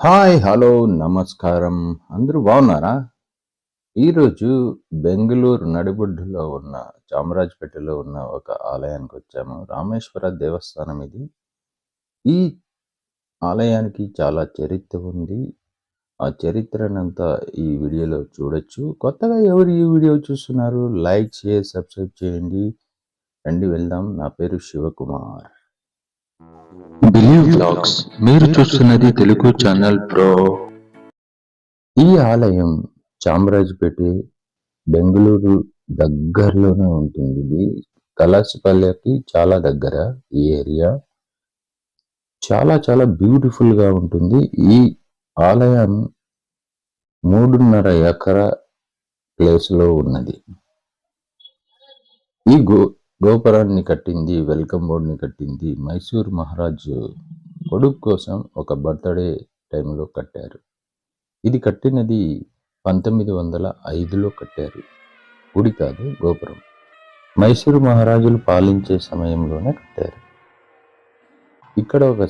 Hi hello నమస్కారం. అందరూ బాగున్నారా? ఈరోజు బెంగళూరు నడిబొడ్డులో ఉన్న చామరాజపేటలో ఉన్న ఒక ఆలయానికి వచ్చాము. రామేశ్వర దేవస్థానం ఇది. ఈ ఆలయానికి చాలా చరిత్ర ఉంది. ఆ చరిత్రనంతా ఈ వీడియోలో చూడొచ్చు. కొత్తగా ఎవరు ఈ వీడియో చూస్తున్నారు? లైక్ షేర్ సబ్స్క్రైబ్ చేయండి. రండి వెళ్దాం. నా పేరు శివకుమార్. బిలీవ్ బ్లాగ్స్ మీరు చూస్తున్నది తెలుగు ఛానల్ ప్రో. ఈ ఆలయం చామరాజపేట బెంగళూరు దగ్గరలోనే ఉంటుంది. ఇది కలాసిపల్లెకి చాలా దగ్గర ఈ ఏరియా. చాలా చాలా బ్యూటిఫుల్గా ఉంటుంది. ఈ ఆలయం మూడున్నర ఎకరా ప్లేస్లో ఉన్నది. ఈ గో గోపురాన్ని కట్టింది వెల్కమ్ బోర్డ్ని కట్టింది మైసూర్ మహారాజు కొడుకు కోసం ఒక బర్త్డే టైంలో కట్టారు. ఇది కట్టినది పంతొమ్మిది వందల ఐదులో కట్టారు. గుడి కాదు గోపురం. మైసూరు మహారాజులు పాలించే సమయంలోనే కట్టారు. ఇక్కడ ఒక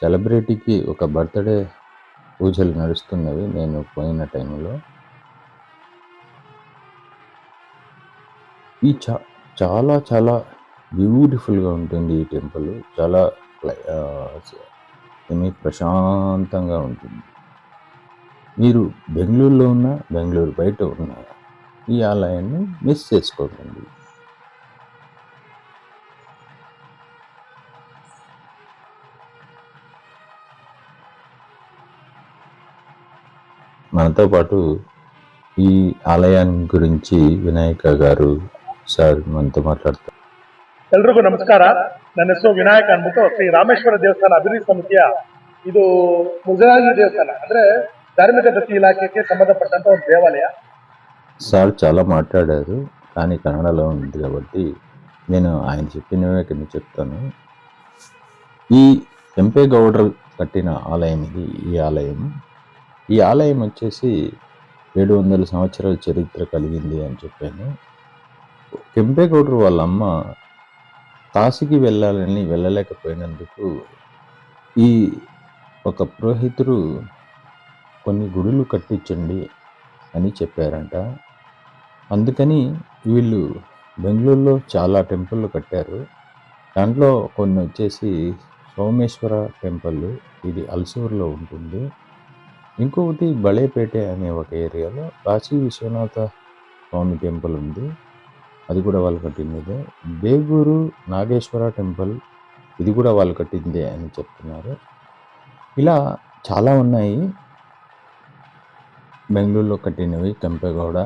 సెలబ్రిటీకి ఒక బర్త్డే పూజలు నడుస్తున్నవి నేను పోయిన టైంలో. ఈ చా చాలా చాలా బ్యూటిఫుల్గా ఉంటుంది ఈ టెంపుల్. చాలా ఏమి ప్రశాంతంగా ఉంటుంది. మీరు బెంగళూరులో ఉన్న బెంగళూరు బయట ఉన్న ఈ ఆలయాన్ని మిస్ చేసుకోకండి. మనతో పాటు ఈ ఆలయాన్ని గురించి వినాయక గారు సార్ మనతో మాట్లాడతాం. ఎల్లరికూ నమస్కార. నన్ను ఎస్ వినాయక అనుభూతో శ్రీ రామేశ్వర దేవస్థాన అభివృద్ధి సమితియ ఇది ముజరాజు దేవస్థాన. అంద్రె ధార్మిక దత్తి ఇలాఖకి సంబంధపడ్డంత ఒక దేవాలయ. సార్ చాలా మాట్లాడారు కానీ కన్నడలో ఉంది కాబట్టి నేను ఆయన చెప్పినవే కింద చెప్తాను. ఈ ఎంపే గౌడర్ కట్టిన ఆలయం ఇది ఈ ఆలయం. ఈ ఆలయం వచ్చేసి ఏడు వందల సంవత్సరాల చరిత్ర కలిగింది అని చెప్పాను. కెంపేగౌడరు వాళ్ళ అమ్మ కాశీకి వెళ్ళాలని వెళ్ళలేకపోయినందుకు ఈ ఒక పురోహితుడు కొన్ని గుడులు కట్టించండి అని చెప్పారంట. అందుకని వీళ్ళు బెంగళూరులో చాలా టెంపుల్ కట్టారు. దాంట్లో కొన్ని వచ్చేసి సోమేశ్వర టెంపుల్ ఇది అల్సూర్లో ఉంటుంది. ఇంకొకటి బళేపేట అనే ఒక ఏరియాలో కాశీ విశ్వనాథ స్వామి టెంపుల్ ఉంది. అది కూడా వాళ్ళు కట్టిందే. బేగూరు నాగేశ్వర టెంపుల్ ఇది కూడా వాళ్ళు కట్టిందే అని చెప్తున్నారు. ఇలా చాలా ఉన్నాయి. బెంగళూరులో కట్టినవి కెంపెగౌడ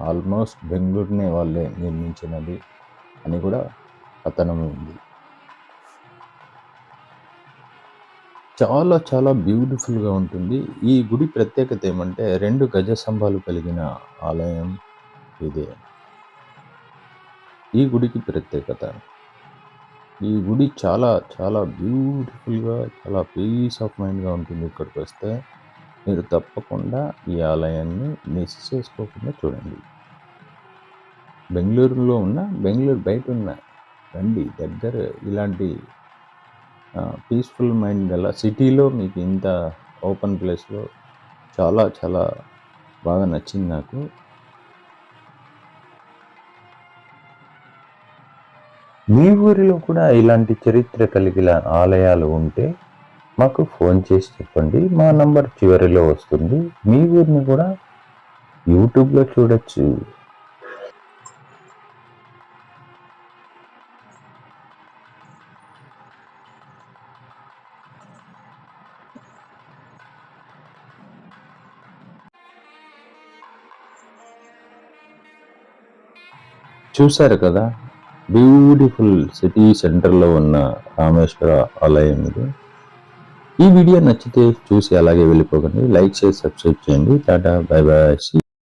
ఆల్మోస్ట్ బెంగళూరునే వాళ్ళే నిర్మించినది అని కూడా కథనం ఉంది. చాలా చాలా బ్యూటిఫుల్గా ఉంటుంది. ఈ గుడి ప్రత్యేకత ఏమంటే రెండు గజ స్తంభాలు కలిగిన ఆలయం ఇదే. ఈ గుడికి ప్రత్యేకత. ఈ గుడి చాలా చాలా బ్యూటిఫుల్గా చాలా పీస్ ఆఫ్ మైండ్గా ఉంటుంది ఇక్కడికి వస్తే. మీరు తప్పకుండా ఈ ఆలయాన్ని మిస్ చేసుకోకుండా చూడండి. బెంగళూరులో ఉన్న బెంగళూరు బయట ఉన్న రండి దగ్గర ఇలాంటి పీస్ఫుల్ మైండ్ గల సిటీలో మీకు ఇంత ఓపెన్ ప్లేస్లో చాలా చాలా బాగా నచ్చింది నాకు. మీ ఊరిలో కూడా ఇలాంటి చరిత్ర కలిగిన ఆలయాలు ఉంటే మాకు ఫోన్ చేసి చెప్పండి. మా నంబర్ చివరిలో వస్తుంది. మీ ఊరిని కూడా యూట్యూబ్లో చూడొచ్చు. చూశారు కదా? బ్యూటిఫుల్ సిటీ సెంటర్లో ఉన్న రామేశ్వర ఆలయం ఇది. ఈ వీడియో నచ్చితే చూసి అలాగే వెళ్ళిపోకండి. లైక్ చేసి సబ్స్క్రైబ్ చేయండి. Tata bye bye